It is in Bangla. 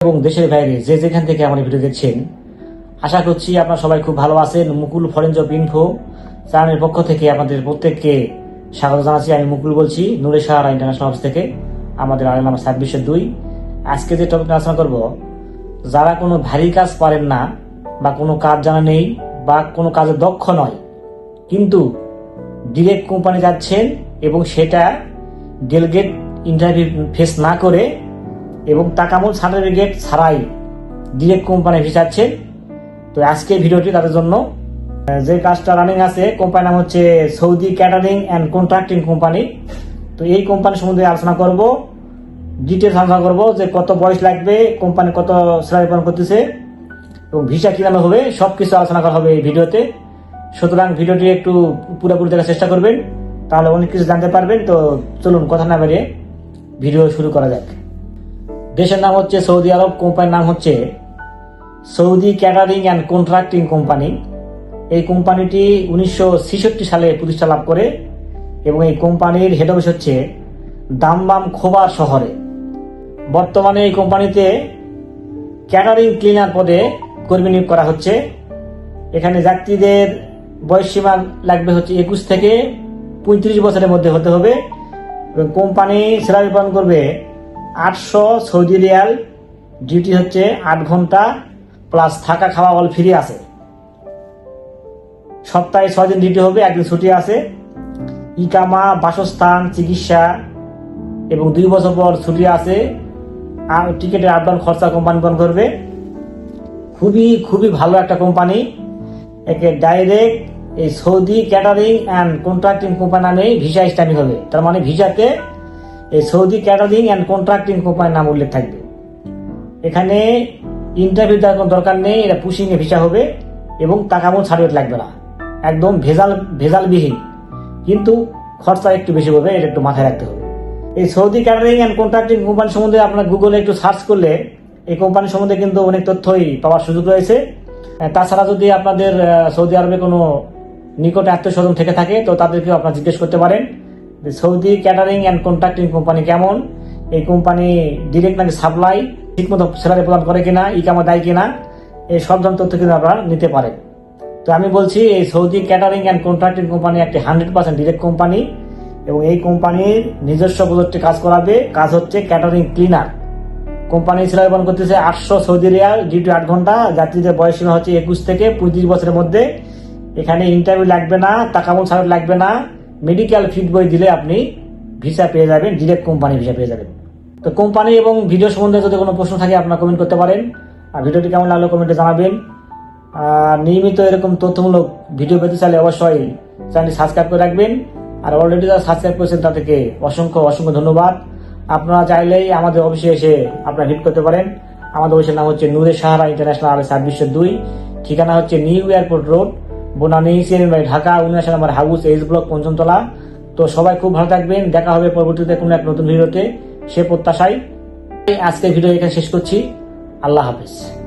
এবং দেশের বাইরে যে যেখান থেকে আমার ভিডিও দেখছেন, আশা করছি আপনারা সবাই খুব ভালো আছেন। মুকুল ফরেঞ্জ অফ ইনফো চ্যানেলের পক্ষ থেকে আপনাদের প্রত্যেককে স্বাগত জানাচ্ছি। আমি মুকুল বলছি নুরে ইন্টারন্যাশনাল অফিস থেকে আমাদের আড়াই নাম্বার ছাব্বিশের দুই। আজকে যে টপিক আলোচনা করব, যারা কোনো ভারী কাজ পারেন না, বা কোনো কাজ জানা নেই, বা কোনো কাজে দক্ষ নয়, কিন্তু ডিরেক্ট কোম্পানি যাচ্ছেন এবং সেটা ডেলগেট ইন্টারভিউ ফেস না করে এবং টাকামূল সার্টিফিকেট ছাড়াই ডিরেক্ট কোম্পানি ভিসাচ্ছে তো আজকে ভিডিওটি তাদের জন্য। যে কাজটা রানিং আছে কোম্পানির নাম হচ্ছে Saudi catering and contracting company. তো এই কোম্পানি সম্বন্ধে আলোচনা করব ডিটেলস আলোচনা করব যে কত বয়স লাগবে কোম্পানি কত স্যালারি প্রদান করতেছে, এবং ভিসা কীভাবে হবে সব কিছু আলোচনা করা হবে এই ভিডিওতে। সুতরাং ভিডিওটি একটু পুরোপুরি দেখার চেষ্টা করবেন, তাহলে অনেক কিছু জানতে পারবেন। তো চলুন, কথা না বেরিয়ে ভিডিও শুরু করা যাক। দেশের নাম হচ্ছে সৌদি আরব, কোম্পানির নাম হচ্ছে Saudi catering and contracting company. এই কোম্পানিটি উনিশশো ছেষট্টি সালে প্রতিষ্ঠা লাভ করে এবং এই কোম্পানির হেড অফিস হচ্ছে দামবাম খোবার শহরে। বর্তমানে এই কোম্পানিতে ক্যাটারিং ক্লিনার পদে কর্মী নিয়োগ করা হচ্ছে। এখানে যাত্রীদের বয়সসীমা লাগবে হচ্ছে একুশ থেকে পঁয়ত্রিশ বছরের মধ্যে হতে হবে এবং কোম্পানি স্যালারি প্রদান করবে আটশো সৌদি রিয়াল ডিউটি হচ্ছে আট ঘণ্টা প্লাস থাকা খাওয়া অল ফ্রি আছে। সপ্তাহে ছয় দিন ডিউটি হবে, একদিন ছুটি আছে। ইকামা, বাসস্থান, চিকিৎসা এবং দুই বছর পর ছুটি আছে। আর টিকিটের আপ ডাউন খরচা কোম্পানি বহন করবে। খুবই খুবই ভালো একটা কোম্পানি একে ডাইরেক্ট এই Saudi catering and contracting company নামে ভিসা স্ট্যাম্পিং হবে। তার মানে ভিসাতে এই সৌদি ক্যাটারিং অ্যান্ড কন্ট্রাক্টিং কোম্পানির নাম উল্লেখ থাকবে। এখানে ইন্টারভিউ দেওয়ার কোনো দরকার নেই, এটা পুশিং এ ভিসা হবে এবং টাকা মতো সার্টিফিকেট লাগবে না। একদম ভেজাল, ভেজালবিহীন। কিন্তু খরচা একটু বেশি হবে, এটা একটু মাথায় রাখতে হবে। এই Saudi catering and contracting company সম্বন্ধে আপনার গুগলে একটু সার্চ করলে এই কোম্পানি সম্বন্ধে কিন্তু অনেক তথ্যই পাওয়ার সুযোগ রয়েছে। তাছাড়া যদি আপনাদের সৌদি আরবে কোনো নিকট আত্মীয় স্বজন থেকে থাকে, তো তাদেরকেও আপনারা জিজ্ঞেস করতে পারেন। Saudi catering and contracting company কেমন? এই কোম্পানি ডিরেক্ট নাকি সাপ্লাই ঠিকমতো স্যালারি প্রদান করে কিনা ইকামা দেয় কিনা, এই সব ধরনের তথ্য কিন্তু আপনারা নিতে পারেন। তো আমি বলছি, এই Saudi catering and contracting company একটি হান্ড্রেড পার্সেন্ট ডিরেক্ট কোম্পানি এবং এই কোম্পানির নিজস্ব প্রজেক্টে কাজ করাবে। কাজ হচ্ছে ক্যাটারিং ক্লিনার কোম্পানি প্রদান করতেছে আটশো সৌদি রিয়াল, ডিউটি আট ঘণ্টা, যাত্রীদের বয়স হচ্ছে একুশ থেকে পঁয়ত্রিশ বছরের মধ্যে। এখানে ইন্টারভিউ লাগবে না, টাকা মূল লাগবে না। মেডিকেল ফিট বই দিলে আপনি ভিসা পেয়ে যাবেন ডিরেক্ট কোম্পানি ভিসা পেয়ে যাবেন। তো কোম্পানি এবং ভিডিও সম্বন্ধে যদি কোনো প্রশ্ন থাকে, আপনারা কমেন্ট করতে পারেন। আর ভিডিওটি কেমন লাগল কমেন্টে জানাবেন। আর নিয়মিত এরকম তথ্যমূলক ভিডিও পেতে চাইলে অবশ্যই চ্যানেলটি সাবস্ক্রাইব করে রাখবেন। আর অলরেডি যারা সাবস্ক্রাইব করেছেন, তাদেরকে অসংখ্য অসংখ্য ধন্যবাদ। আপনারা চাইলেই আমাদের অফিসে এসে আপনারা হিট করতে পারেন। আমাদের অফিসের নাম হচ্ছে নূরে সাহারা ইন্টারন্যাশনাল সার্ভিসের দুই। ঠিকানা হচ্ছে নিউ এয়ারপোর্ট রোড বনানী সিএনবাই ঢাকা উনিশ আমার হাউস এইচ ব্লক পঞ্চমতলা তো সবাই খুব ভালো থাকবেন। দেখা হবে পরবর্তীতে কোনো এক নতুন ভিডিওতে। সে প্রত্যাশায় আজকের ভিডিও এখানে শেষ করছি। আল্লাহ হাফেজ।